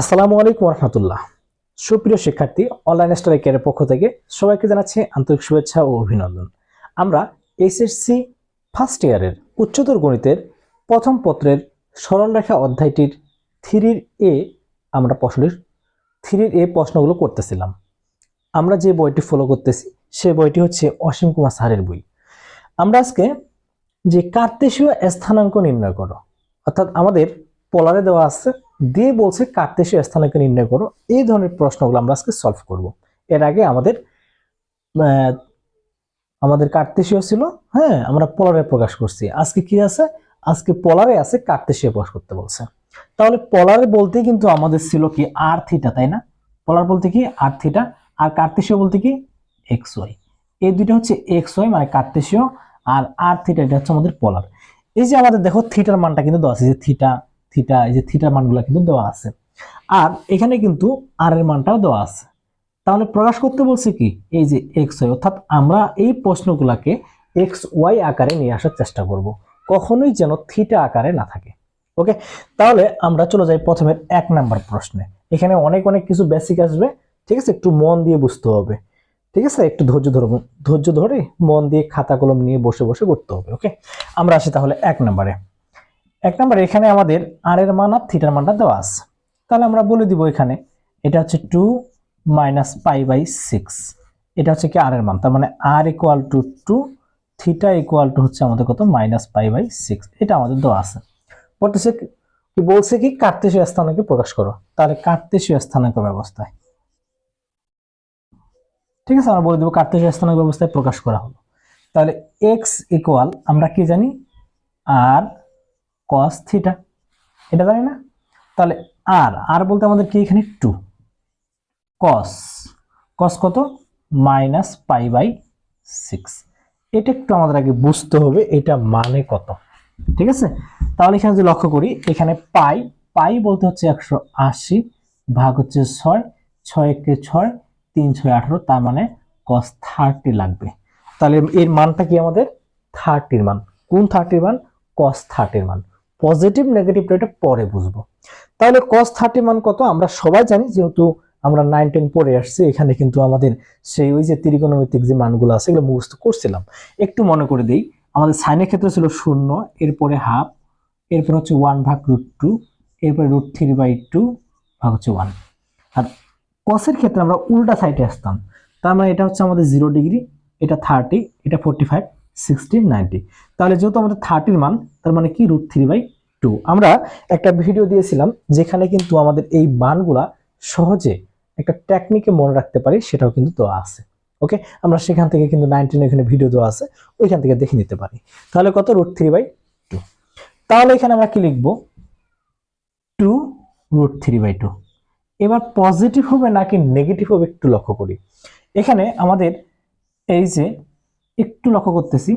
আসসালামু আলাইকুম রহমতুল্লাহ সুপ্রিয় শিক্ষার্থী অনলাইন স্ট্রাইকের পক্ষ থেকে সবাইকে জানাচ্ছি আন্তরিক শুভেচ্ছা ও অভিনন্দন। আমরা এইচএসসি ফার্স্ট ইয়ারের উচ্চতর গণিতের প্রথম পত্রের সরলরেখা অধ্যায়টির থ্রির এ আমরা প্রশ্নের, থ্রির এ প্রশ্নগুলো করতেছিলাম। আমরা যে বইটি ফলো করতেছি, সে বইটি হচ্ছে অসীম কুমার স্যারের বই। আমরা আজকে যে কার্তেশীয় স্থানাঙ্ক নির্ণয় করো, অর্থাৎ আমাদের পোলারে দেওয়া আছে দিয়ে বলছে কার্তেশীয় স্থানাঙ্ক নির্ণয় করো। এই ধরনের প্রশ্নগুলো আমরা আজকে সলভ করব। এর আগে আমাদের আমাদের কার্তেশীয় ছিল হ্যাঁ আমরা পোলারে প্রকাশ করছি। আজকে কি আছে? আজকে পোলারে আছে, কার্তেশীয় প্রকাশ করতে বলছে। তাহলে পোলারে বলতে কিন্তু আমাদের ছিল কি আর থিটা তাই না? পোলার বলতে কি আর থিটা আর কার্তেশীয় বলতে কি এক্স ওয়াই এই দুইটা হচ্ছে এক্স ওয়াই মানে কার্তেশীয়, আর আর থিটা এটা হচ্ছে আমাদের পোলার এই যে আমাদের দেখো থিটার মানটা কিন্তু দেওয়া আছে, যে থিটা থিটা এই যে থিটার মানগুলো কিন্তু দেওয়া আছে। আর এখানে কিন্তু আর এর মানটাও দেওয়া আছে। তাহলে প্রকাশ করতে বলছে কি? এই যে এক্স ওয়াই অর্থাৎ আমরা এই প্রশ্নগুলোকে এক্স ওয়াই আকারে নিয়ে আসার চেষ্টা করব। কখনোই যেন থিটা আকারে না থাকে। ওকে তাহলে আমরা চলে যাই প্রথমে এক নাম্বার প্রশ্নে। এখানে অনেক অনেক কিছু বেসিক আসবে। ঠিক আছে? একটু মন দিয়ে বুঝতে হবে। ঠিক আছে? একটু ধৈর্য ধরবো, ধৈর্য ধরে মন দিয়ে খাতা কলম নিয়ে বসে বসে করতে হবে। ওকে আমরা আসি তাহলে এক নম্বরে। এক নম্বরে, এখানে আমাদের আর এর মান আর থিটার মানটা দেওয়া আছে। তাহলে আমরা বলে দিব এখানে, এটা হচ্ছে two minus pi by six এটা হচ্ছে কি আর এর মান, তার মানে R equal to two theta equal to হচ্ছে আমাদের কত? মাইনাস পাই বাই সিক্স এটা আমাদের দেওয়া আছে। বলতেছে কি- বলছে কি? কার্তেশীয় স্থানাঙ্কে প্রকাশ করো। তাহলে কার্তেশীয় স্থানাঙ্ক ব্যবস্থায়। ঠিক আছে, আমরা বলে দেবো কার্তেশীয় স্থানাঙ্ক ব্যবস্থায় প্রকাশ করা হলো। তাহলে এক্স ইকুয়াল আমরা কি জানি? আর কস থিটা এটা জানি না? তাহলে আর আর বলতে আমাদের কি এখানে? টু কস কস কত? মাইনাস পাই বাই সিক্স এটা একটু আমাদের আগে বুঝতে হবে, এটা মানে কত। ঠিক আছে? তাহলে এখানে যদি লক্ষ্য করি, এখানে পাই পাই বলতে হচ্ছে একশো আশি ভাগ হচ্ছে ছয় ছয় একে ছয়, তিন ছয় আঠারো, তার মানে কস থার্টি লাগবে। তাহলে এর মানটা কি আমাদের? থার্টির মান। কোন থার্টির মান? কস থার্টির মান। পজিটিভ নেগেটিভটা এটা পরে বুঝব। তাহলে কস থার্টি মান কত? আমরা সবাই জানি যেহেতু আমরা নাইন টেন পড়ে আসছি, এখানে কিন্তু আমাদের সেই ওই যে ত্রিকোণমিতিক যে মানগুলো আছে, এগুলো মুখস্থ করছিলাম। একটু মনে করে দিই, আমাদের সাইনের ক্ষেত্রে ছিল শূন্য, এরপরে হাফ এরপর হচ্ছে ওয়ান ভাগ রুট টু এরপরে রুট থ্রি বাই টু ভাগ হচ্ছে ওয়ান আর কসের ক্ষেত্রে আমরা উল্টা সাইডে আসতাম। তার মানে এটা হচ্ছে আমাদের জিরো ডিগ্রি এটা থার্টি এটা ফোরটি ফাইভ সিক্সটি নাইনটি তাহলে যেহেতু আমাদের থার্টির মান, তার মানে কি রুট থ্রি বাই টু আমরা একটা ভিডিও দিয়েছিলাম যেখানে কিন্তু আমাদের এই মানগুলা সহজে একটা টেকনিকে মনে রাখতে পারি, সেটাও কিন্তু দেওয়া আছে। ওকে আমরা সেখান থেকে কিন্তু নাইনটিন এখানে ভিডিও দেওয়া আছে, ওইখান থেকে দেখে নিতে পারি। তাহলে কত? রুট থ্রি বাই টু তাহলে এখানে আমরা কি লিখব? Two root three by two এবার পজিটিভ হবে নাকি নেগেটিভ হবে একটু লক্ষ্য করি। এখানে আমাদের এই যে একটু লক্ষ্য করতেছি,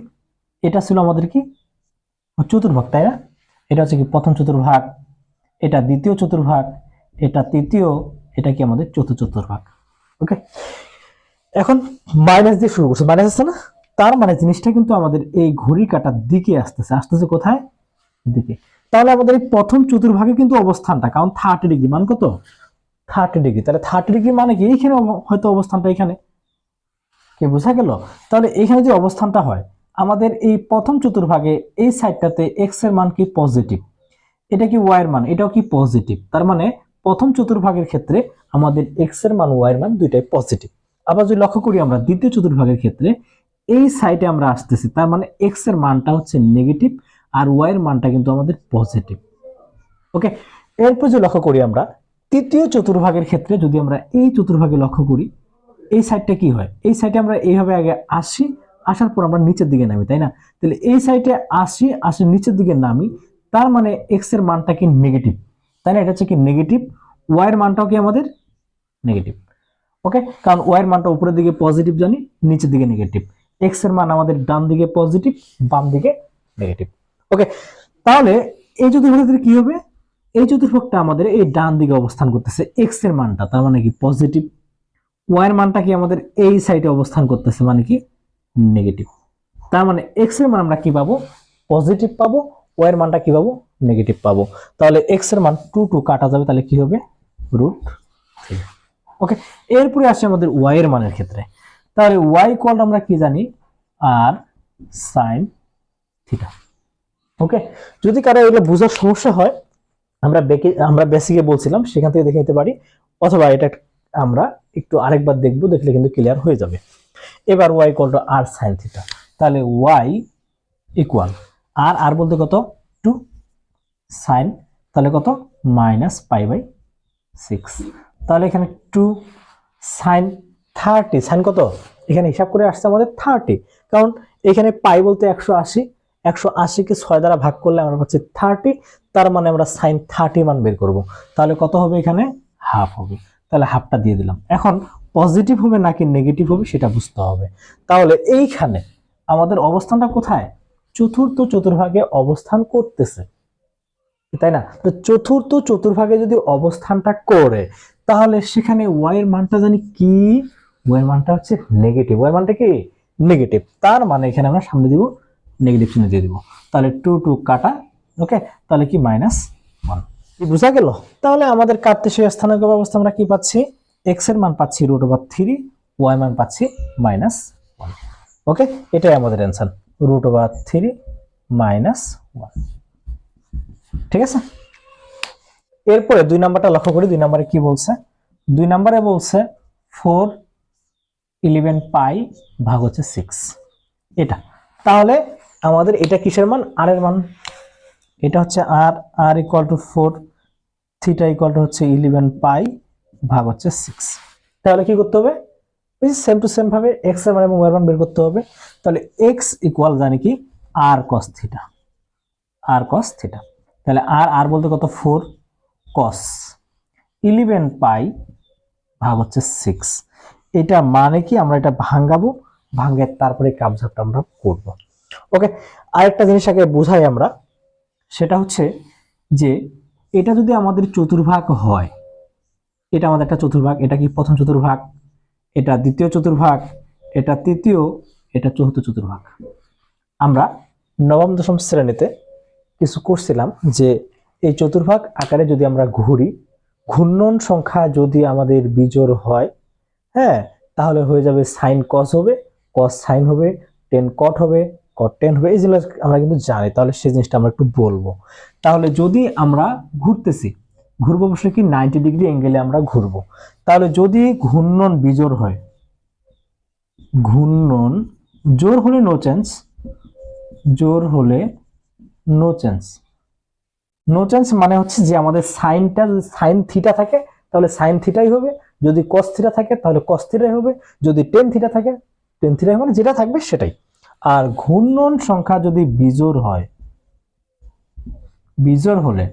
এটা ছিল আমাদের কি? চতুর্ভাগ, তাই না? এটা হচ্ছে কি প্রথম চতুর্ভাগ, এটা দ্বিতীয় চতুর্ভাগ, এটা তৃতীয়, এটা কি আমাদের চতুর্থ চতুর্ভাগ, ওকে? এখন মাইনাস দিয়ে শুরু করছে মাইনাস আছে না? তার মানে জিনিসটা কিন্তু আমাদের এই ঘড়ি কাটার দিকে আসতেছে আসতেছে কোথায়? দিকে। তাহলে আমাদের এই প্রথম চতুর্ভাগে কিন্তু অবস্থানটা, কারণ থার্টি ডিগ্রি মান কত? থার্টি ডিগ্রি তাহলে থার্টি ডিগ্রি মানে কি? এইখানে হয়তো অবস্থানটা এখানে। কি বোঝা গেল? তাহলে এখানে যে অবস্থানটা হয়, আমাদের এই প্রথম চতুর্ভাগে এই সাইডটাতে এক্সের মান কি পজিটিভ এটা কি ওয়াই এর মান? এটাও কি পজিটিভ তার মানে প্রথম চতুর্ভাগের ক্ষেত্রে আমাদের এক্সের মান ওয়াই এর মান দুইটাই পজিটিভ আবার যদি লক্ষ্য করি আমরা, দ্বিতীয় চতুর্ভাগের ক্ষেত্রে এই সাইডে আমরা আসতেছি, তার মানে এক্সের মানটা হচ্ছে নেগেটিভ আর ওয়াই এর মানটা কিন্তু আমাদের পজিটিভ ওকে? এরপর যে লক্ষ্য করি আমরা, তৃতীয় চতুর্ভাগের ক্ষেত্রে যদি আমরা এই চতুর্ভাগে লক্ষ্য করি এই সাইডটা কি হয়? এই সাইডে আমরা এইভাবে আগে আসি, আসার পর আমরা নিচের দিকে নামি, তাই না? তাহলে এই সাইডে আসি আসি নিচের দিকে নামি, তার মানে এক্সের মানটা কি নেগেটিভ তাই না? এটা হচ্ছে কি নেগেটিভ ওয়াই এর মানটাও কি আমাদের নেগেটিভ ওকে কারণ ওয়াই এর মানটা উপরের দিকে পজিটিভ জানি, নিচের দিকে নেগেটিভ এক্সের মান আমাদের ডান দিকে পজিটিভ বাম দিকে নেগেটিভ ওকে তাহলে এই চতুর্ভাগের কি হবে? এই চতুর্ভাগটা আমাদের এই ডান দিকে অবস্থান করতেছে এক্সের মানটা, তার মানে কি পজিটিভ ওয়াই এর মানটা কি আমাদের এই সাইডে অবস্থান করতেছে মানে কি? নেগেটিভ তার মানে এক্সের মান আমরা কি পাবো? পজিটিভ পাবো। ওয়াই এর মানটা কি পাবো? নেগেটিভ পাবো। তাহলে এক্সের মান টু টু কাটা যাবে, তাহলে কি হবে? রুট ওকে এরপরে আসে আমাদের ওয়াই এর মানের ক্ষেত্রে। তাহলে ওয়াই কল আমরা কি জানি? আর সাইন থিটা ওকে যদি কারও এগুলো বোঝার সমস্যা হয়, আমরা আমরা বেসিকে বলছিলাম, সেখান থেকে দেখে নিতে পারি। অথবা এটা আমরা একটু আরেকবার দেখব, দেখলে কিন্তু ক্লিয়ার হয়ে যাবে। এবার Y equal to R sine theta তাহলে ওয়াই ইকুয়াল আর আর বলতে কত? টু সাইন তাহলে কত? মাইনাস পাই বাই সিক্স তাহলে এখানে টু সাইন থার্টি সাইন কত? এখানে হিসাব করে আসছে আমাদের থার্টি কারণ এখানে পাই বলতে একশো আশি, একশো আশিকে ছয় দ্বারা ভাগ করলে আমরা পাচ্ছি থার্টি তার মানে আমরা সাইন থার্টি মান বের করব। তাহলে কত হবে এখানে? হাফ হবে। তাহলে হাফটা দিয়ে দিলাম। এখন পজিটিভ হবে নাকি নেগেটিভ হবে সেটা বুঝতে হবে। তাহলে এইখানে আমাদের অবস্থানটা কোথায়? চতুর্থ চতুর্ভাগে অবস্থান করতেছে। তাই না? তো চতুর্থ চতুর্ভাগে যদি অবস্থানটা করে, তাহলে সেখানে ওয়াই এর মানটা জানি কি? ওয়াই এর মানটা হচ্ছে নেগেটিভ ওয়াই এর মানটা কি? নেগেটিভ তার মানে এখানে আমরা সামনে দিব নেগেটিভ চিহ্ন দিয়ে দিব। তাহলে টু টু কাটা ওকে তাহলে কি মাইনাস ওয়ান কি বোঝা গেল? তাহলে আমাদের কার্তেশীয় স্থানাঙ্ক ব্যবস্থা আমরা কি পাচ্ছি? এক্সের মান পাচ্ছি রুট ওভার থ্রি ওয়াই মান পাচ্ছি মাইনাস ওয়ান ওকে এটাই আমাদের answer root over three minus one ঠিক আছে? এরপরে দুই নাম্বারটা লক্ষ্য করি। দুই নাম্বারে কি বলছে? দুই নাম্বারে বলছে ফোর ইলেভেন পাই ভাগ হচ্ছে সিক্স এটা। তাহলে আমাদের এটা কিসের মান? আর এর মান। এটা হচ্ছে R R equal to four theta equal হচ্ছে ইলেভেন পাই ভাগ হচ্ছে সিক্স তাহলে কি করতে হবে? ওই সেম টু সেম ভাবে এক্সের মান এবং ওয়াই এর মান বের করতে হবে, তাহলে এক্স ইকুয়াল জানি কি? আর কস থিটা আর কস থিটা তাহলে আর আর বলতে কত? ফোর কস ইলেভেন পাই ভাগ হচ্ছে সিক্স এটা মানে কি? আমরা এটা ভাঙ্গাবো, ভাঙ্গে তারপরে কাবঝাপটা আমরা করব। ওকে আরেকটা জিনিস আগে বোঝাই আমরা, সেটা হচ্ছে যে এটা যদি আমাদের চতুর্ভাগ হয়, এটা আমাদের একটা চতুর্ভাগ, এটা কি প্রথম চতুর্ভাগ? এটা দ্বিতীয় চতুর্ভাগ, এটা তৃতীয়, এটা চতুর্থ চতুর্ভাগ। আমরা নবম, দশম শ্রেণীতে কিছু করছিলাম যে এই চতুর্ভাগ আকারে যদি আমরা ঘুরি, ঘূর্ণন সংখ্যা যদি আমাদের বিজোড় হয় হ্যাঁ তাহলে হয়ে যাবে সাইন কস হবে কস সাইন হবে টেন কট হবে কট টেন হবে, এই জিনিস আমরা কিন্তু জানি। তাহলে সেই জিনিসটা আমরা একটু বলব। তাহলে যদি আমরা ঘুরতেছি, ঘুরবো অবশ্যই কি নাইনটি ডিগ্রি অ্যাঙ্গেলে আমরা ঘুরবো। তাহলে যদি ঘূর্ণন বিজোড় হয়, ঘূর্ণন জোর হলে নো চেঞ্জ জোর হলে নো চেঞ্জ নো চেঞ্জ মানে হচ্ছে যে আমাদের সাইনটা সাইন থিটা থাকে, তাহলে সাইন থিটাই হবে। যদি কস থিটা থাকে, তাহলে কস থিটাই হবে। যদি টেন থিটা থাকে টেন থিটাই মানে যেটা থাকবে সেটাই। আর ঘূর্ণন সংখ্যা যদি বিজোড় হয়, বিজোড় হলে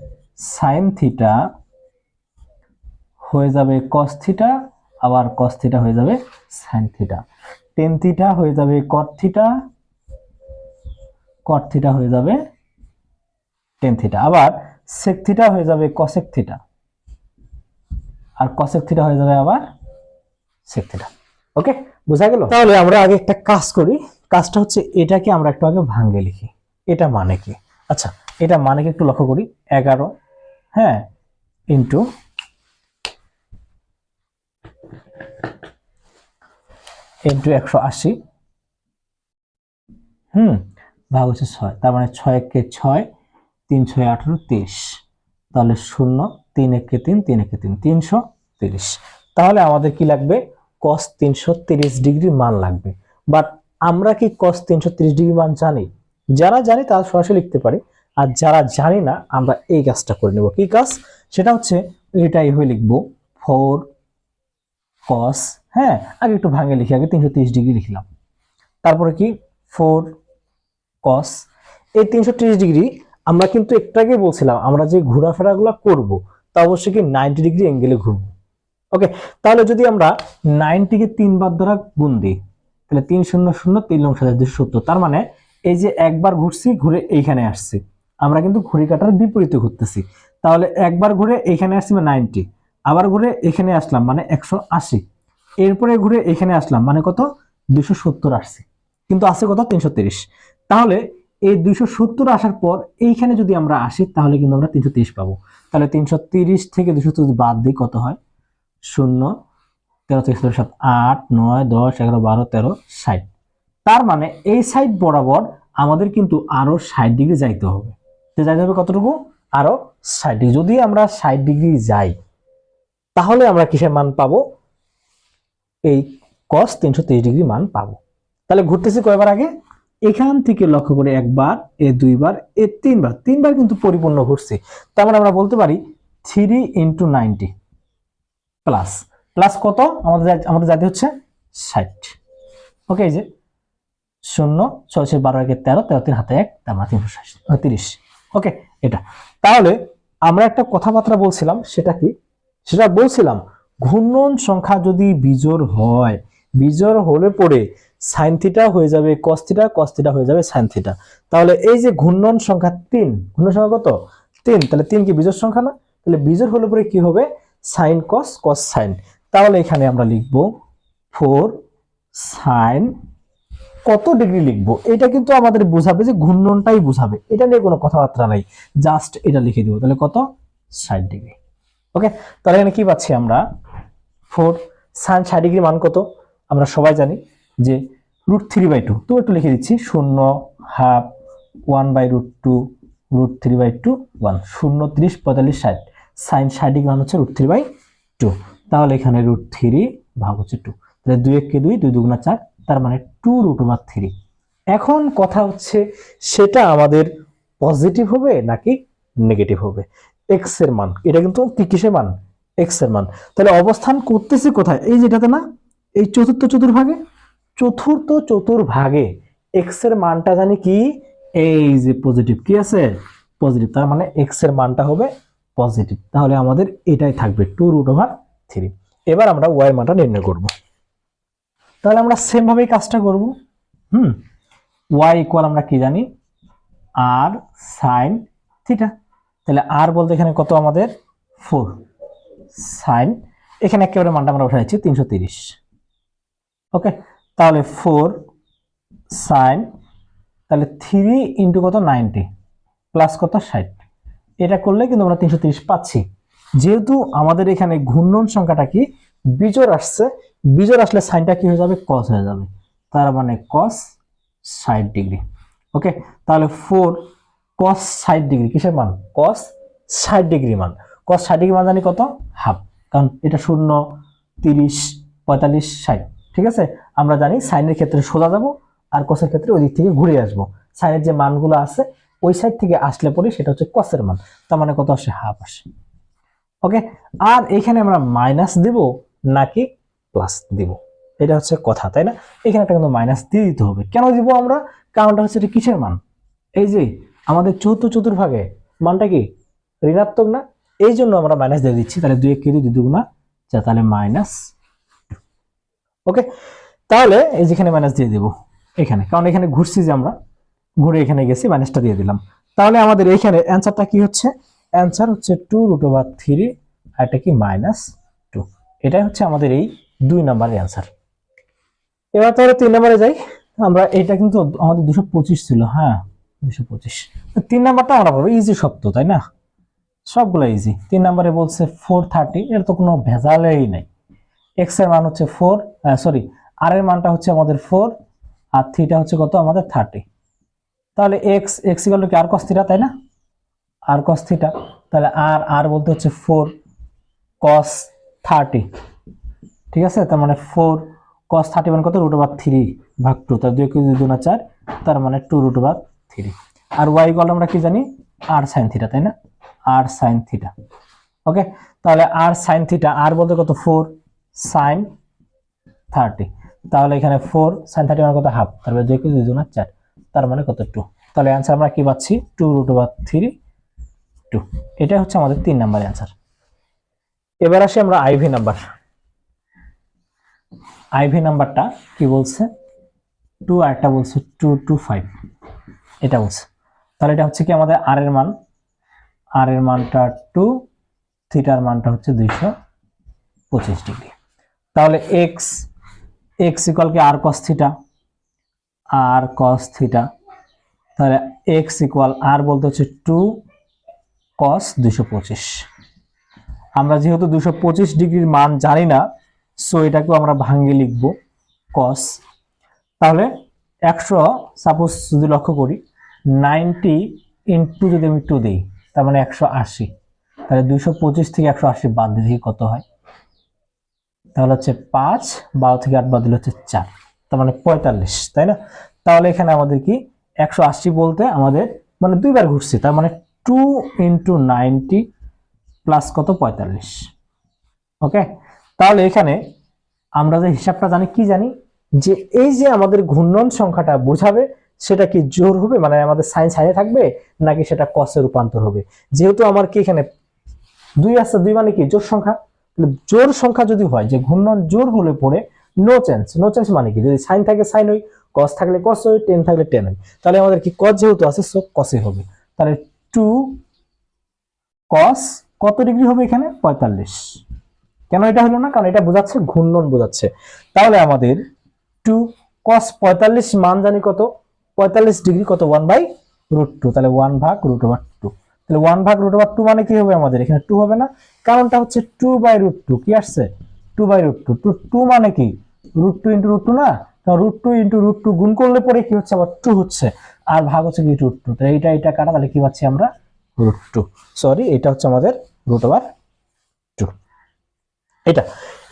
সাইন থিটা হয়ে যাবে কস থিটা আবার কস থিটা হয়ে যাবে সাইন থিটা টেন থিটা হয়ে যাবে কট থিটা কট থিটা হয়ে যাবে টেন থিটা আবার সেক থিটা হয়ে যাবে কসেক থিটা আর কসেক থিটা হয়ে যাবে আবার সেক থিটা ওকে বোঝা গেল? তাহলে আমরা আগে একটা কাজ করি। কাজটা হচ্ছে এটাকে আমরা একটু আগে ভাঙ্গে লিখি। এটা মানে কি? আচ্ছা এটা মানে কি একটু লক্ষ্য করি। এগারো হ্যাঁ ইন্টু ইন্টু একশো আশি। হুম, ভাগ হচ্ছে ছয়, তার মানে ছয় একে ছয়, তিন ছয় আঠারো তেইশ তাহলে শূন্য, তিন একে তিন তিন একে তিন, তিনশো তিরিশ। তাহলে আমাদের কি লাগবে? কস তিনশো তিরিশ ডিগ্রি মান লাগবে। বাট আমরা কি কস তিনশো ডিগ্রি মান জানি? যারা জানি তারা সরাসরি লিখতে পারে। আর যারা জানি না, আমরা এই কাজটা করে নেব। কি কাজ? সেটা হচ্ছে এটাই হয়ে লিখব। ফোর কস হ্যাঁ আগে একটু ভাঙে লিখি, আগে তিনশো ডিগ্রি লিখলাম। তারপরে কি? ফোর কস এই তিনশো ডিগ্রি আমরা কিন্তু একটু আগে বলছিলাম, আমরা যে ঘোরাফেরাগুলো করব, তা অবশ্যই কি নাইনটি ডিগ্রি অ্যাঙ্গেলে ঘুরবো। ওকে তাহলে যদি আমরা নাইনটিকে তিনবার দ্বারা গুণ দিই তাহলে তিন শূন্য শূন্য তিন লং সাথে দুশো সত্তর তার মানে এই যে একবার ঘুরছি, ঘুরে এইখানে আসছি। আমরা কিন্তু ঘড়ি কাটার বিপরীতে ঘুরতেছি। তাহলে একবার ঘুরে এইখানে আসছি মানে নাইনটি, আবার ঘুরে এখানে আসলাম মানে একশো আশি, এরপরে ঘুরে এখানে আসলাম মানে কত? দুশো সত্তর আসছি। কিন্তু আছে কত? তিনশো তিরিশ। তাহলে এই দুইশো সত্তর আসার পর এইখানে যদি আমরা আসি, তাহলে কিন্তু আমরা তিনশো তিরিশ পাবো। তাহলে তিনশো তিরিশ থেকে দুশো বাদ দিই কত হয়? শূন্য তেরো থেকে ষোলো সাত, আট, নয়, দশ, এগারো, বারো, তেরো, ষাট। তার মানে এই সাইড বরাবর আমাদের কিন্তু আরও ষাট ডিগ্রি যাইতে হবে। তো যাইতে হবে কতটুকু? আরও ষাট ডিগ্রি। যদি আমরা ষাট ডিগ্রি যাই, তাহলে আমরা কিসের মান পাবো? এই কস তিনশো ডিগ্রি মান পাবো। তাহলে ঘুরতেছি কয়বার আগে? এখান থেকে লক্ষ্য করে একবার, এ দুইবার, এ তিনবার। তিনবার কিন্তু পরিপূর্ণ ঘুরছে। তার মানে আমরা বলতে পারি three into ninety plus plus কত? আমাদের আমাদের জাতি হচ্ছে ষাট। ওকে, এই যে শূন্য, ছয় ছয়, বারো, একে তেরো তেরো, তিন, হাতে এক, তার মানে তিনশো ষাট তিরিশ। ওকে, এটা। তাহলে আমরা একটা কথাবার্তা বলছিলাম, সেটা কি? সেটা বলছিলাম, ঘূর্ণন সংখ্যা যদি বিজোড় হয়, বিজোড় হলে পরে সাইন থিটা হয়ে যাবে কস থিটা কস থিটা হয়ে যাবে সাইন থিটা। তাহলে এই যে ঘূর্ণন সংখ্যা তিন, ঘূর্ণন সংখ্যা কত? তিন। তাহলে তিন কি বিজোড় সংখ্যা না? তাহলে বিজোড় হলে পরে কি হবে? Sine cos cos sine. তাহলে এখানে আমরা লিখব ফোর সাইন কত ডিগ্রি লিখব? এটা কিন্তু আমাদের বোঝাবে যে ঘূর্ণনটাই বোঝাবে। এটা নিয়ে কোনো কথাবার্তা নাই। জাস্ট এটা লিখে দিব। তাহলে কত? ষাট ডিগ্রি। ওকে? তাহলে এখানে কি পাচ্ছি আমরা? ফোর সাইন ষাট ডিগ্রি মান কত? আমরা সবাই জানি যে রুট থ্রি বাই টু। তো একটু লিখে দিচ্ছি। শূন্য half one by root two, root three by two, one. শূন্য ত্রিশ পঁয়তাল্লিশ ষাট। সাইন ষাট ডিগ্রি মান হচ্ছে রুট থ্রি বাই টু। তাহলে এখানে রুট থ্রি ভাগ হচ্ছে টু তাহলে দুই এককে দুই দুই দুগুণা চার, তার মানে টু রুট ওভার থ্রি এখন কথা হচ্ছে, সেটা আমাদের পজিটিভ হবে নাকি নেগেটিভ হবে? এক্সের মান, এটা কিন্তু কি কিসের মান? এক্সের মান। তাহলে অবস্থান করতেছে কোথায়? এই যেটাতে না, এই চতুর্থ চতুর্ভাগে? চতুর্থ চতুর্ভাগে এক্সের মানটা জানি কি? এই যে পজিটিভ কি আছে? পজিটিভ তার মানে এক্সের মানটা হবে পজিটিভ তাহলে আমাদের এটাই থাকবে টু রুট ওভার থ্রি। এবার আমরা ওয়াই মানটা নির্ণয় করব। তাহলে আমরা সেম ভাবেই কাজটা করব। হুম? ওয়াই ইকুয়াল আমরা কি জানি? আর সাইন থিটা তাহলে আর বলতে এখানে কত আমাদের? ফোর সাইন এখানে একেবারে মানটা আমরা উঠাইছি তিনশো তিরিশ। ওকে তাহলে ফোর সাইন তাহলে থ্রি ইন্টু কত? নাইনটি প্লাস কত? ষাট। এটা করলে কিন্তু আমরা তিনশো পাচ্ছি। যেহেতু আমাদের এখানে ঘূর্ণন সংখ্যাটা কি? বিজোর আসছে। বিজোর আসলে সাইনটা কি হয়ে যাবে? কস হয়ে যাবে। তার মানে কস ষাট ডিগ্রি। ওকে? তাহলে ফোর কস ষাট ডিগ্রি কিসের মান? কস ষাট ডিগ্রি মান। কস ষাট ডিগ্রি মান জানি কত? হাফ কারণ এটা শূন্য, তিরিশ, পঁয়তাল্লিশ, ষাট। ঠিক আছে? আমরা জানি সাইনের ক্ষেত্রে সোজা যাব আর কসের ক্ষেত্রে ওই দিক থেকে ঘুরে আসব। সাইনের যে মানগুলো আছে, ওই সাইড থেকে আসলে পরে সেটা হচ্ছে কসের মান। তার মানে কত আসে? হাফ আসে। ওকে আর এখানে আমরা মাইনাস দিব নাকি প্লাস দিব? এটা হচ্ছে কথা, তাই না? এখানে একটা কিন্তু মাইনাস দিয়ে দিতে হবে। কেন দিব আমরা? কারণটা হচ্ছে এটা কিসের মান? এই যে আমাদের চতুর্থ চতুর্ভাগে মানটা কি? ঋণাত্মক না? এই জন্য আমরা মাইনাস দিয়ে দিচ্ছি। তাহলে দুই এক কেজি দুই দুগুণা যা তাহলে মাইনাস ওকে তাহলে এই যেখানে মাইনাস দিয়ে দিব। এখানে। কারণ এখানে ঘুরছি যে আমরা। ঘুরে এখানে গেছি মাইনাসটা দিয়ে দিলাম। তাহলে আমাদের এইখানে অ্যান্সারটা কি হচ্ছে? অ্যান্সার হচ্ছে টু রুট ওভার থ্রি আর এটা কি মাইনাস টু এটাই হচ্ছে আমাদের এই দুই নাম্বারের অ্যান্সার এবার তাহলে তিন নম্বরে যাই। আমরা এটা কিন্তু আমাদের দুশো পঁচিশ ছিল হ্যাঁ দুশো পঁচিশ। তিন নাম্বারটা আমরা বলব ইজি শব্দ, তাই না? সবগুলো ইজি তিন নম্বরে বলছে ফোর থার্টি এর তো কোনো ভেজালেই নেই। এক্সের মান হচ্ছে ফোর সরি আর এর মানটা হচ্ছে আমাদের ফোর আর থ্রিটা হচ্ছে কত? আমাদের থার্টি তাহলে এক্স এক্স ইকাল কি? আর কস থিটা তাই না? আর কস থিটা তাহলে আর আর বলতে হচ্ছে ফোর কস থার্টি ঠিক আছে? তার মানে ফোর কস থার্টি মানে কত? রুট ওভার থ্রি ভাগ টু তার দুই কেজি দুই না চার, তার মানে টু রুট ওভার থ্রি আর ওয়াই ইকুয়াল আমরা কি জানি? আর সাইন থিটা তাই না? আর সাইন থিটা ওকে তাহলে আর সাইন থিটা আর বলতে কত? ফোর সাইন থার্টি তাহলে এখানে ফোর সাইন থার্টি মানে কত? হাফ তারপরে দুই কেজি দুই না চার, তার মানে কত? টু তাহলে অ্যান্সার আমরা কি পাচ্ছি? Two root over three two. এটা হচ্ছে আমাদের তিন নাম্বার অ্যান্সার এবার আসি আমরা আইভি নাম্বার আইভি নাম্বারটা কি বলছে? টু আর একটা বলছে টু টু ফাইভ এটা বলছে। তাহলে এটা হচ্ছে কি আমাদের আর এর মান? আর এর মানটা টু, থিটার মানটা হচ্ছে দুইশো পঁচিশ ডিগ্রি। তাহলে এক্স এক্স ইকাল কি R cos theta R cos theta তাহলে এক্স ইকুয়াল আর বলতে হচ্ছে টু কস দুশো পঁচিশ। আমরা যেহেতু দুশো পঁচিশ ডিগ্রির মান জানি না সো এটাকেও আমরা ভাঙ্গে লিখব কস তাহলে একশো সাপোজ যদি লক্ষ্য করি, নাইনটি ইন্টু যদি আমি টু দিই, তার মানে একশো আশি। তাহলে দুশো পঁচিশ থেকে একশো আশি বাদ দিয়ে দেখি কত হয়। তাহলে হচ্ছে পাঁচ, বারো থেকে আট বাদ দিলে হচ্ছে চার, তার মানে পঁয়তাল্লিশ, তাই না? তাহলে এখানে আমাদের কি একশো আশি বলতে আমাদের মানে দুইবার ঘুরছি, তার মানে টু ইন্টু নাইনটি প্লাস কত? পঁয়তাল্লিশ। ওকে তাহলে এখানে আমরা যে হিসাবটা জানি, কি জানি? যে এই যে আমাদের ঘূর্ণন সংখ্যাটা বোঝাবে, সেটা কি জোর হবে? মানে আমাদের সাইন সাইনে থাকবে, নাকি সেটা কসে রূপান্তর হবে? যেহেতু আমার কি এখানে দুই আছে, দুই মানে কি? জোর সংখ্যা। জোর সংখ্যা যদি হয়, যে ঘূর্ণন জোর হলে পরে নো চেঞ্জ নো চেঞ্জ মানে কি? যদি সাইন থাকে সাইন হই কস থাকলে কস হই টেন থাকলে টেন হই তাহলে আমাদের কি কস যেহেতু আছে সো কসে হবে। তাহলে টু কস কত ডিগ্রি হবে এখানে? পঁয়তাল্লিশ। কেন এটা হলো না? কারণ এটা বোঝাচ্ছে, ঘূর্ণন বোঝাচ্ছে। তাহলে আমাদের টু কস পঁয়তাল্লিশ মান জানি কত? পঁয়তাল্লিশ ডিগ্রি কত? One by root two. তাহলে ওয়ান ভাগ রুট ওভার টু। তাহলে ওয়ান ভাগ রুট ওভার টু মানে কি হবে আমাদের? এখানে টু হবে না। কারণটা হচ্ছে টু বাই রুট টু। কি আসছে? Two by root two. Two two মানে কি? Root two into root two না? Root two into root two গুণ করলে পরে কি হচ্ছে? আবার টু হচ্ছে। আর ভাগ হচ্ছে কি রুট টু তাহলে এইটা এটা কাটা, তাহলে কি পাচ্ছি আমরা? রুট টু সরি এটা হচ্ছে আমাদের রুট ওভার টু এটা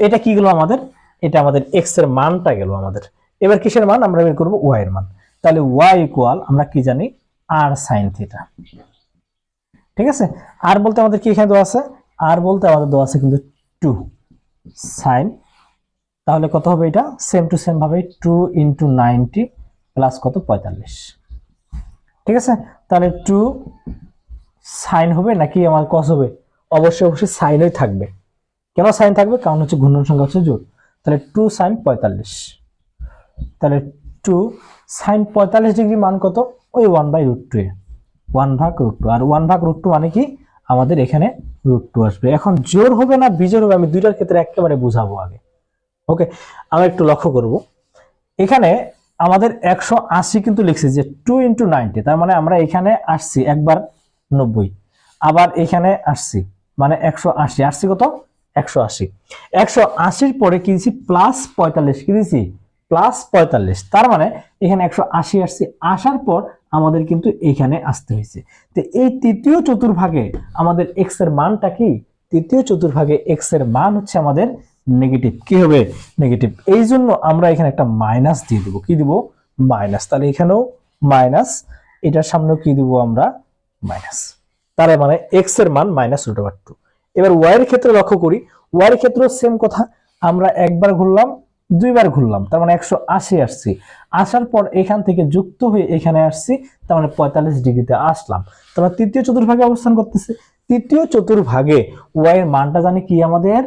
এটা কি গেল আমাদের? এটা আমাদের এক্সের মানটা গেল আমাদের। এবার কিসের মান? আমরা বের করব ওয়াই এর মান। তাহলে ওয়াই ইকুয়াল আমরা কি জানি? আর সাইন থিটা ঠিক আছে? আর বলতে আমাদের কি এখানে দেওয়া আছে? আর বলতে আমাদের দেওয়া আছে কিন্তু টু সাইন তাহলে কত হবে এটা? সেম টু সেম ভাবে টু ইন্টু নাইনটি প্লাস কত? পঁয়তাল্লিশ। ঠিক আছে? তাহলে টু সাইন হবে নাকি আমার কস হবে? অবশ্যই অবশ্যই সাইনই থাকবে। কেন সাইন থাকবে? কারণ হচ্ছে ঘূর্ণন সংখ্যা হচ্ছে জোর তাহলে টু সাইন পঁয়তাল্লিশ। তাহলে টু সাইন পঁয়তাল্লিশ ডিগ্রি মান কত? ওই ওয়ান বাই রুট টু এ। ওয়ান ভাগ রুট টু আর ওয়ান ভাগ রুট টু মানে কি? আমাদের এখানে রুট টু আসবে। এখন জোর হবে না বিজোর হবে, আমি দুইটার ক্ষেত্রে একেবারে বুঝাবো আগে। ওকে আমরা একটু লক্ষ্য করব। এখানে আমাদের একশো আশি কিন্তু লিখছি যে টু ইন্টু নাইনটি তার মানে আমরা এখানে আসছি একবার নব্বই, আবার এখানে আসছি মানে একশো আশি, আসছি কত? একশো আশি। একশো আশির পরে কি দিচ্ছি প্লাস পঁয়তাল্লিশ, কি দিচ্ছি প্লাস পঁয়তাল্লিশ, তার মানে এখানে একশো আশি আসছি, আসার পর আমাদের কিন্তু এইখানে আসতে হয়েছে। তো এই তৃতীয় চতুর্ভাগে আমাদের এক্সের মানটা কি? তৃতীয় চতুর্ভাগে এক্সের মান হচ্ছে আমাদের নেগেটিভ কি হবে? নেগেটিভ এই জন্য আমরা এখানে একটা মাইনাস দিয়ে দিব। কি দিব? মাইনাস তাহলে এখানেও মাইনাস এটার সামনেও কি দিব আমরা? মাইনাস তার মানে এক্সের মান মাইনাস রুট ওভার টু এবার ওয়াই এর ক্ষেত্রে লক্ষ্য করি। ওয়াই এর ক্ষেত্রেও সেম কথা। আমরা একবার ঘুরলাম, দুইবার ঘুরলাম। তার মানে একশো আশি আসছি। আসার পর এখান থেকে যুক্ত হয়ে এখানে আসছি। তার মানে পঁয়তাল্লিশ ডিগ্রিতে আসলাম। তার মানে তৃতীয় চতুর্ভাগে অবস্থান করতেছে। তৃতীয় চতুর্ভাগে ওয়াই এর মানটা জানি কি আমাদের?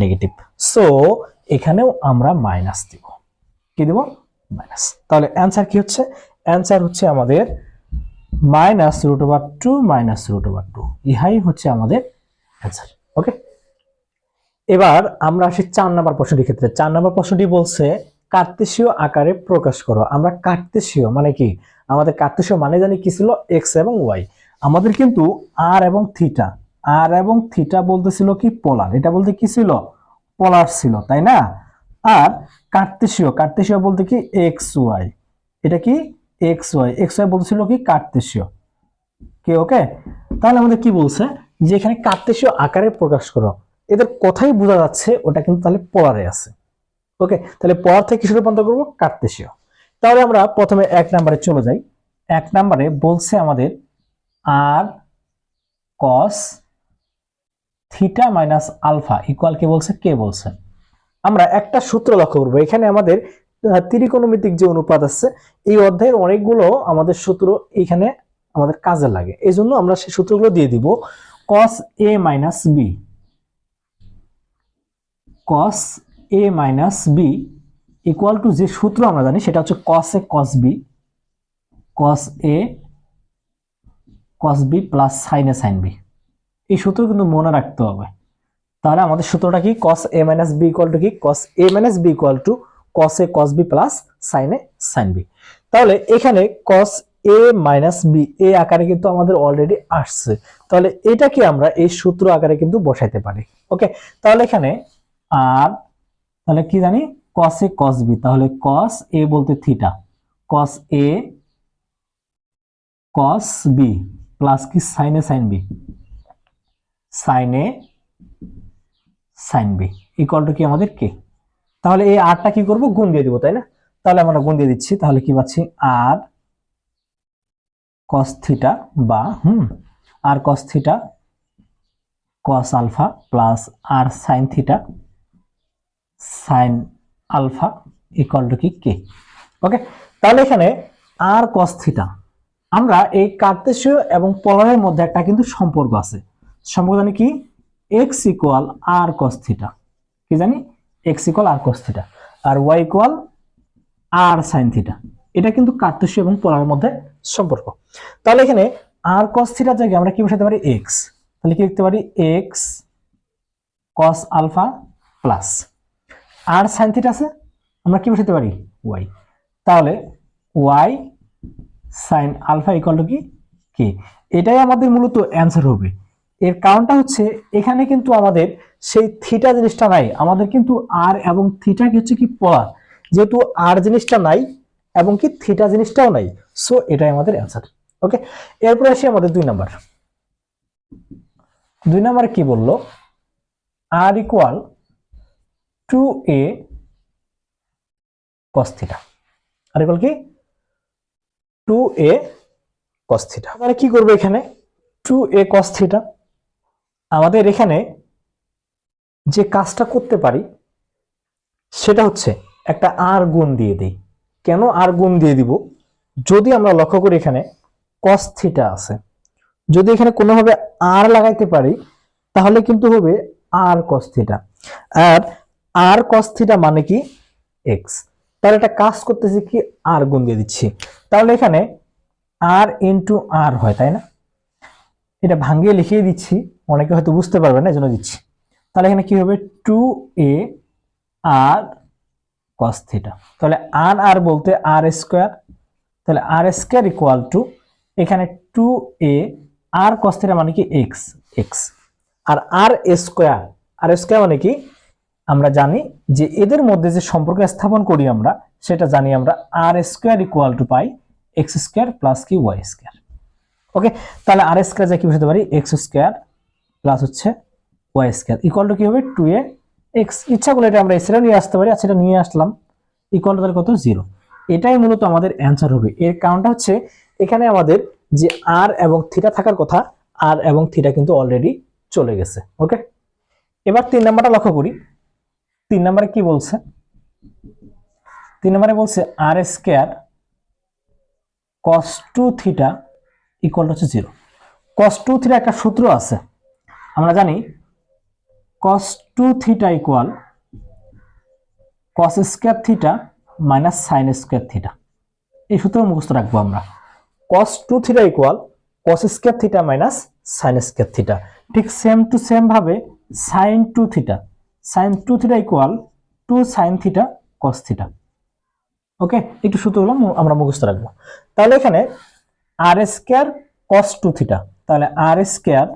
নেগেটিভ। সো এখানেও আমরা মাইনাস দিব। কি দিব? মাইনাস তাহলে অ্যান্সার কি হচ্ছে? অ্যান্সার হচ্ছে আমাদের minus root over two minus root over two ইহাই হচ্ছে আমাদের অ্যান্সার ওকে এবার আমরা আসি চার নাম্বার প্রশ্নটির ক্ষেত্রে। চার নাম্বার প্রশ্নটি বলছে, কার্তেশীয় আকারে প্রকাশ করো। আমরা কার্তেশীয় মানে কি? আমাদের কার্তেশীয় মানে জানি কি ছিল? এক্স এবং ওয়াই আমাদের কিন্তু আর এবং থিটা আর এবং থিটা বলতেছিল কি? পোলার এটা বলতে কি ছিল? পোলার ছিল, তাই না? আর কার্তেশীয় কার্তেশীয় বলতে কি? এক্স ওয়াই এটা কি? এক্স ওয়াই এক্স ওয়াই বলতেছিল কি? কার্তেশীয়। কি ওকে তাহলে আমাদের কি বলছে? যে এখানে কার্তেশীয় আকারে প্রকাশ করো। এদের কথাই বোঝা যাচ্ছে, ওটা কিন্তু তাহলে পোলারে আছে। ওকে তাহলে পোলার থেকে কিসে রূপান্তর করব? কার্তেশীয়। তাহলে আমরা প্রথমে এক নম্বরে চলে যাই। এক নম্বরে বলছে আমাদের R cos theta minus alpha equal কে বলছে কে বলছে? আমরা একটা সূত্র লক্ষ্য করব। এখানে আমাদের ত্রিকোণমিতিক যে অনুপাত আছে, এই অধ্যায়ের অনেকগুলো আমাদের সূত্র এখানে আমাদের কাজে লাগে। এই জন্য আমরা সেই সূত্রগুলো দিয়ে দিব। cos a minus B cos a minus B equal to যে সূত্র আমরা জানি, সেটা হচ্ছে cos a, cos b cos a, cos b plus sin a, sin b এই সূত্র কিন্তু মনে রাখতে হবে। তাহলে আমাদের সূত্রটা কি? cos a minus b equal to কি? cos a minus b equal to cos a cos b plus sin a sin b তাহলে এখানে cos এ মাইনাস বি এই আকারে কিন্তু আমাদের অলরেডি আসছে। তাহলে এটাকে আমরা এই সূত্র আকারে কিন্তু বসাইতে পারি। ওকে তাহলে এখানে আর, তাহলে কি জানি? কস এ কস বি তাহলে কস এ বলতে theta cos A cos B plus কি? সাইনে সাইন বি সাইনে সাইন বি ইকুয়াল টু কি আমাদের কে তাহলে এই আরটা কি করব? গুণ দিয়ে দিব, তাই না? তাহলে আমরা গুণ দিয়ে দিচ্ছি, তাহলে কি পাচ্ছি? আর কস থিটা বা, হুম R cos theta cos alpha plus R sine theta sine alpha equal to কি? কে ওকে তাহলে এখানে আর কস থিটা আমরা এই কার্তেশীয় এবং পোলারের মধ্যে একটা কিন্তু সম্পর্ক আছে। সম্পর্ক কি? X equal R cos theta কি জানি? X equal R cos theta আর Y equal R sine theta এটা কিন্তু কার্তেশীয় এবং পোলারের মধ্যে সম্পর্ক। তাহলে এখানে আর কস থিটার জায়গায় আমরা কি বসাতে পারি? এক্স তাহলে কি লিখতে পারি? X cos alpha plus R sine theta আছে, আমরা কি বসাতে পারি? ওয়াই তাহলে Y sine alpha equal to কে? এটাই আমাদের মূলত অ্যান্সার হবে। এর কারণটা হচ্ছে এখানে কিন্তু আমাদের সেই থিটা জিনিসটা নাই। আমাদের কিন্তু আর এবং থিটা হচ্ছে কি পোলার যেহেতু আর জিনিসটা নাই এবং কি থিটা জিনিসটাও নাই। সো এটাই আমাদের অ্যান্সার ওকে এরপরে আসি আমাদের দুই নাম্বার দুই নাম্বার কি বলল? R equal to A cos theta R equal কি? টু এ কস থিটা মানে কি করব এখানে? টু এ কস থিটা আমাদের এখানে যে কাজটা করতে পারি, সেটা হচ্ছে একটা আর গুণ দিয়ে দিই। কেন আর গুণ দিয়ে দিব? যদি আমরা লক্ষ্য করি এখানে কস থিটা আছে। যদি এখানে কোনোভাবে আর লাগাইতে পারি, তাহলে কিন্তু হবে আর কস থিটা আর আর কস থিটা মানে কি? এক্স তাহলে একটা কাজ করতেছি কি? আর গুণ দিয়ে দিচ্ছি। তাহলে এখানে আর ইন্টু আর হয়, তাই না? এটা ভাঙ্গিয়ে লিখিয়ে দিচ্ছি। অনেকে হয়তো বুঝতে পারবে না এই জন্য দিচ্ছি। তাহলে এখানে কি হবে? টু এ আর কস থিটা তাহলে আর আর বলতে আর স্কোয়ার তাহলে আর স্কোয়ার ইকুয়াল টু এখানে two A R cos theta মানে কি X X R R square R square মানে কি? আমরা জানি যে এদের মধ্যে যে সম্পর্ক স্থাপন করি আমরা, সেটা জানি আমরা আর স্কোয়ার ইকুয়াল টু পাই এক্স স্কোয়ার প্লাস কি ওয়াই স্কোয়ার ওকে তাহলে আর স্কোয়ার যা কি বসাতে পারি? এক্স স্কোয়ার প্লাস হচ্ছে ওয়াই স্কোয়ার ইকুয়াল টু কি হবে টু এ এক্স ইচ্ছা করলে এটা আমরা এসেটা নিয়ে আসতে পারি। আচ্ছা এটা নিয়ে আসলাম। ইকুয়াল তাহলে কত? জিরো এটাই মূলত আমাদের অ্যান্সার হবে। এর কারণটা হচ্ছে এখানে আমাদের যে আর এবং থিটা থাকার কথা আর এবং থিটা কিন্তু অলরেডি চলে গেছে। ওকে এবার তিন নাম্বারটা লক্ষ্য করি। তিন নাম্বারে কি বলছে? তিন নাম্বারে বলছে R square cos two theta equal হচ্ছে জিরো কস টু থিটা একটা সূত্র আছে। আমরা জানি cos two theta equal cos square theta minus sine square theta এই সূত্র মুখস্থ রাখব আমরা। Cos two theta equal cos square theta minus sine square theta ঠিক সেম টু সেম ভাবে sine two theta sine two theta equal to sine theta cos theta okay একটু সূত্রগুলো আমরা মুখস্থ রাখব। তাহলে এখানে R square cos two theta তাহলে R square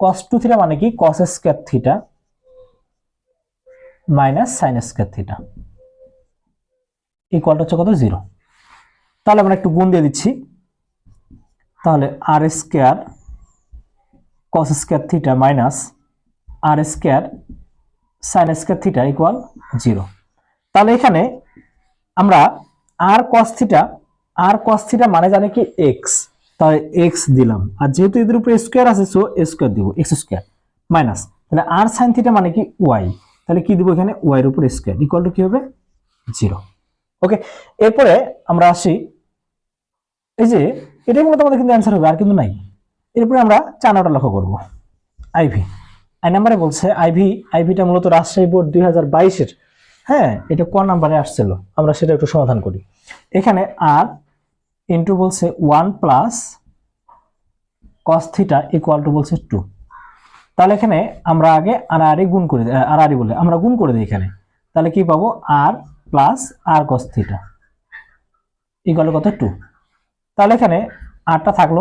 cos two theta মানে কি? Cos square theta minus sine square theta ইকুয়ালটা হচ্ছে কত? জিরো তাহলে আমরা একটু গুণ দিয়ে দিচ্ছি। তাহলে R square cos square theta minus R square sine square theta equal zero তাহলে এখানে আমরা আর কস থিটা আর কস থিটা মানে জানি কি? এক্স তাহলে এক্স দিলাম। আর যেহেতু এদের উপরে স্কোয়ার আছে সো স্কোয়ার দিব এক্স স্কোয়ার মাইনাস তাহলে আর সাইন থিটা মানে কি? ওয়াই তাহলে কি দিব এখানে? ওয়াই এর উপর স্কোয়ার ইকুয়াল টু কি হবে? জিরো ওকে এরপরে আমরা আসি। এই যে, এটাই মূলত আমাদের কিন্তু অ্যান্সার হবে, আর কিন্তু নাই। এরপরে আমরা চার নাম্বারটা লক্ষ্য করব। আইভি আই নাম্বারে বলছে আইভি আইভিটা মূলত রাজশাহী বোর্ড দুই হাজার বাইশের। হ্যাঁ এটা ক নাম্বারে আসছিল? আমরা সেটা একটু সমাধান করি। এখানে আর ইন্টু বলছে one plus cos theta equal to বলছে টু তাহলে এখানে আমরা আগে আরই গুণ করে আরই বলে, আমরা গুণ করে দিই এখানে। তাহলে কি পাবো? R plus r cos theta equal কত? টু তাহলে এখানে আরটা থাকল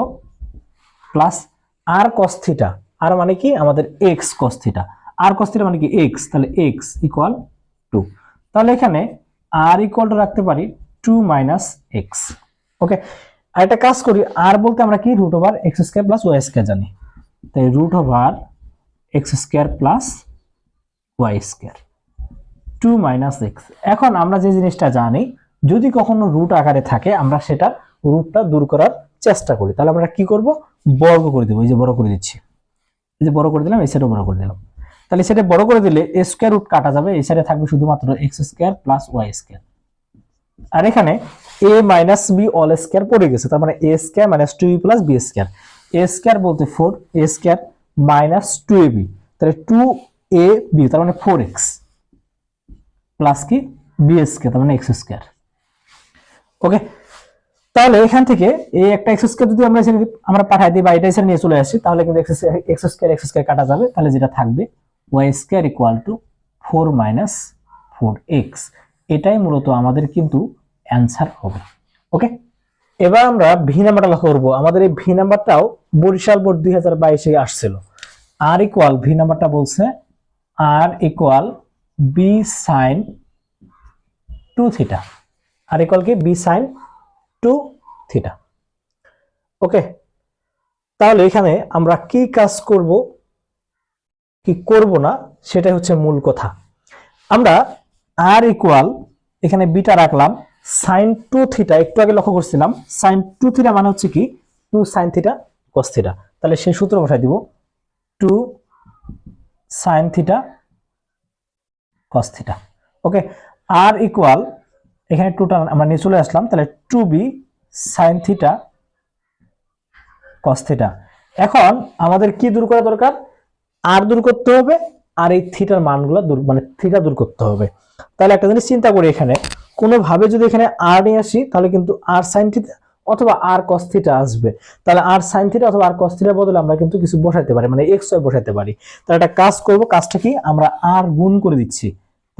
প্লাস আর কস থিটা আর মানে কি? আমাদের এক্স কস থিটা আর কস মানে কি? এক্স তাহলে এক্স ইকুয়াল টু তাহলে এখানে আর ইকুয়াল রাখতে পারি টু মাইনাস এক্স ওকে আর একটা কাজ করি আর বলতে আমরা কি root over x square plus y square জানি। তাই root over x square plus y square two minus x এখন আমরা যে জিনিসটা জানি, যদি কখনো রুট আকারে থাকে, আমরা সেটা রুটটা দূর করার চেষ্টা করি। তাহলে আমরা কি করব? বর্গ করে দেবো। এই যে বড় করে দিচ্ছি। এই যে বড় করে দিলাম, এই সাইডে বড় করে দিলাম। তাহলে সেটা বড় করে দিলে এ স্কোয়ার রুট কাটা যাবে। এই সাইডে থাকবে শুধুমাত্র x square plus y square আর এখানে a minus b all square পড়ে গেছে, তার মানে a square minus two b plus b square a square বলতে four a square minus two a b তাহলে টু এ বি তার মানে ফোর এক্স প্লাস কি? বি স্কোয়ার তার মানে এক্স স্কোয়ার ওকে তাহলে এখান থেকে এই একটা এক্স স্কোয়ার যদি আমরা আমরা পাঠাই দিই বা এটা এসে নিয়ে চলে আসি, তাহলে কিন্তু এক্স স্কোয়ার এক্স স্কোয়ার কাটা যাবে, তাহলে যেটা থাকবে y square equal to four minus four x এটাই মূলত আমাদের কিন্তু অ্যান্সার হবে। ওকে? এবার আমরা ভি নাম্বারটা লক্ষ্য করব। আমাদের এই ভি নাম্বারটাও বরিশাল বোর্ড দুই হাজার বাইশে আসছিল। আর ইকুয়াল ভি নাম্বারটা বলছে r equal b sine two theta r equal কি? B sine two theta okay? তাহলে এখানে আমরা কি কাজ করব, কি করব না, সেটাই হচ্ছে মূল কথা। আমরা আর ইকুয়াল এখানে বিটা রাখলাম। সাইন টু থিটা একটু আগে লক্ষ্য করছিলাম সাইন টু থিটা মানে হচ্ছে কি? Two sine theta cos theta তাহলে সেই সূত্র বসাই দিব two sine theta cos theta okay r equal এখানে টুটা আমরা নিয়ে চলে আসলাম, তাহলে two b sine theta cos theta এখন আমাদের কি দূর করা দরকার? আর দূর করতে হবে, আর এই থিটার মানগুলো দূর মানে থিটা দূর করতে হবে। তাহলে একটা জিনিস চিন্তা করি এখানে কোনোভাবে যদি এখানে আর নিয়ে আসি, তাহলে কিন্তু আর সাইন থিটা অথবা আর কস থিটা আসবে। তাহলে আর সাইন থিটা অথবা আর কস থিটার বদলে আমরা কিন্তু কিছু বসাইতে পারি মানে এক্স বসাইতে পারি। তাহলে একটা কাজ করব, কাজটা কি? আমরা আর গুণ করে দিচ্ছি।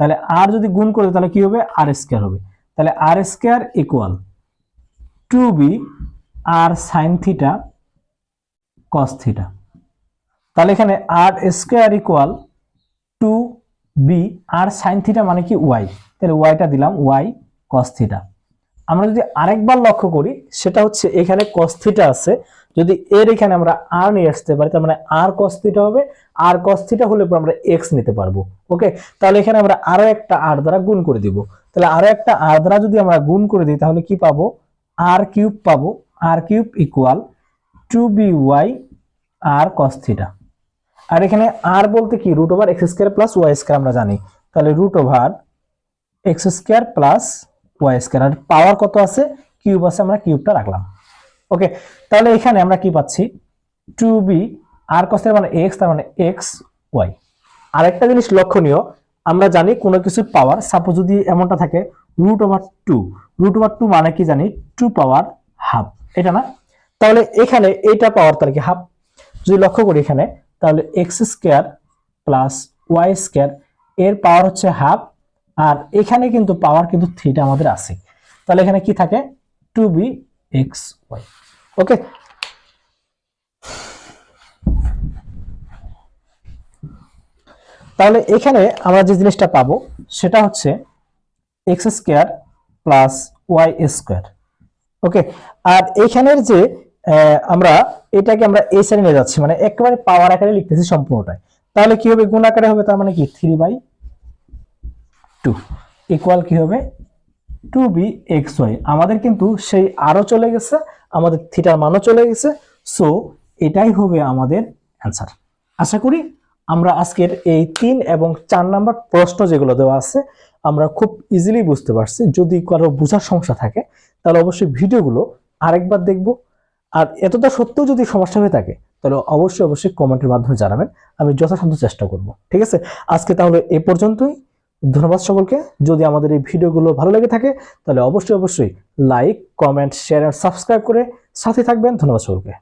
তাহলে আর যদি গুণ করে তাহলে কি হবে? আর স্কোয়ার হবে। তাহলে r square equal to b r sine theta cos theta তাহলে এখানে r square equal to b r sine theta মানে কি ওয়াই তাহলে ওয়াইটা দিলাম ওয়াই কস থিটা আমরা যদি আরেকবার লক্ষ্য করি, সেটা হচ্ছে এখানে কস থিটা আছে। যদি এর এখানে আমরা আর নিয়ে আসতে পারি, তার মানে আর কস থিটা হবে। আর কস থিটা হলে আমরা এক্স নিতে পারব। ওকে তাহলে এখানে আমরা আরও একটা আর দ্বারা গুণ করে দিব। তাহলে আরও একটা আর দ্বারা যদি আমরা গুণ করে দিই, তাহলে কি পাবো? আর কিউব পাবো। R cube equal to b y r cos theta আর এখানে আর বলতে কি? Root over x square plus y square আমরা জানি। তাহলে root over x square plus y square r power কত আছে? কিউব আছে, আমরা কিউবটা রাখলাম। ওকে তাহলে এখানে আমরা কি পাচ্ছি? টু বি আর কস মানে এক্স তার মানে এক্স ওয়াই আরেকটা জিনিস লক্ষণীয়, আমরা জানি কোনো কিছুর পাওয়ার সাপোজ যদি এমনটা থাকে root over two root over two মানে কি জানি? টু পাওয়ার হাফ এটা না? তাহলে এখানে এইটা পাওয়ার তাহলে কি হাফ যদি লক্ষ্য করি এখানে তাহলে x square plus y square এর পাওয়ার হচ্ছে হাফ আর এখানে কিন্তু পাওয়ার কিন্তু থ্রিটা আমাদের আছে। তাহলে এখানে কি থাকে? Two b x y okay তাহলে এখানে আমরা যে জিনিসটা পাবো, সেটা হচ্ছে x square plus y square okay আর এখানের যে আমরা এটাকে আমরা এই সাইডে নিয়ে যাচ্ছি মানে একেবারে পাওয়ার আকারে লিখতেছি সম্পূর্ণটাই। তাহলে কি হবে? গুণ আকারে হবে, তার মানে কি? থ্রি বাই টু ইকুয়াল কি হবে? টু বি এক্স ওয়াই আমাদের কিন্তু সেই আরও চলে গেছে, আমাদের থিটার মানও চলে গেছে। সো এটাই হবে আমাদের অ্যান্সার আশা করি আমরা আজকের এই তিন এবং চার নাম্বার প্রশ্ন যেগুলো দেওয়া আছে, আমরা খুব ইজিলি বুঝতে পারছি। যদি কারও বোঝার সমস্যা থাকে, তাহলে অবশ্যই ভিডিওগুলো আরেকবার দেখব। আর এতটা সত্ত্বেও যদি সমস্যা হয়ে থাকে, তাহলে অবশ্যই অবশ্যই কমেন্টের মাধ্যমে জানাবেন, আমি যথাসাধ্য চেষ্টা করব, ঠিক আছে? আজকে তাহলে এ পর্যন্তই, ধন্যবাদ সকলকে, যদি আমাদের এই ভিডিওগুলো ভালো লেগে থাকে, তাহলে অবশ্যই অবশ্যই লাইক কমেন্ট শেয়ার আর সাবস্ক্রাইব করে সাথে থাকবেন, ধন্যবাদ সকলকে।